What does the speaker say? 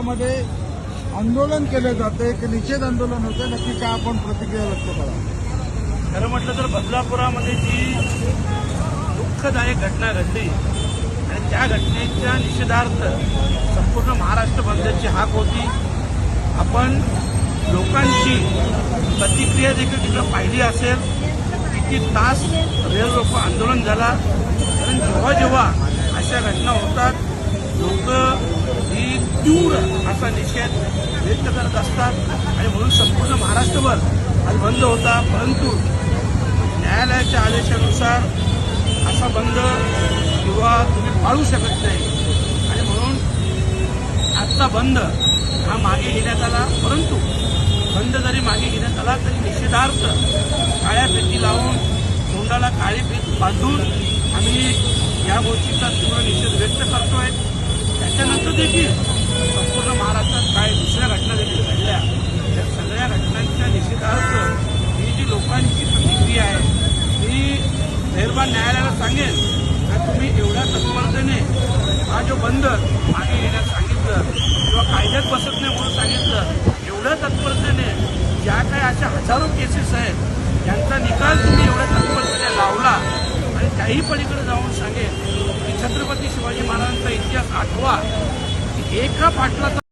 बदलापुरामध्ये आंदोलन केले जाते की निषेध आंदोलन होते नक्की काय आपण प्रतिक्रिया व्यक्त करा खरं म्हटलं तर बदलापुरामध्ये जी दुःखदायक घटना घडली आणि त्या घटनेच्या निषेधार्थ संपूर्ण महाराष्ट्र बंदची हाक होती आपण लोकांची प्रतिक्रिया देखील तिकडं पाहिली असेल. किती तास रेल रोको आंदोलन झाला. कारण जेव्हा जेव्हा अशा घटना होतात लोक ही तीव्र असा निषेध व्यक्त करत असतात. आणि म्हणून संपूर्ण महाराष्ट्रभर आज बंद होता. परंतु न्यायालयाच्या आदेशानुसार असा बंद किंवा तुम्ही पाळू शकत नाही. आणि म्हणून आजचा बंद हा मागे घेण्यात आला. परंतु बंद जरी मागे घेण्यात आला तरी निषेधार्थ काळ्या पेटी लावून तोंडाला काळी पेट बांधून आम्ही या गोष्टीचा तीव्र निषेध व्यक्त करतोय. त्याच्यानंतर देखील संपूर्ण महाराष्ट्रात काय दुसऱ्या घटना देखील घडल्या त्या सगळ्या घटनांच्या निषेधार्थ ही जी लोकांची प्रतिक्रिया आहे मी मेहरबान न्यायालयाला सांगेन का तुम्ही एवढ्या तत्परतेने हा जो बंद मागे घेण्यास सांगितलं किंवा कायद्यात बसत नाही म्हणून सांगितलं एवढ्या तत्परतेने ज्या काही अशा हजारो केसेस आहेत त्यांचा निकाल तुम्ही एवढ्या तत्परतेने लावला आणि त्याही पलीकडे जाऊन सांगेन की छत्रपती शिवाजी महाराजांचा इतिहास आठवा की एका पाटलाचा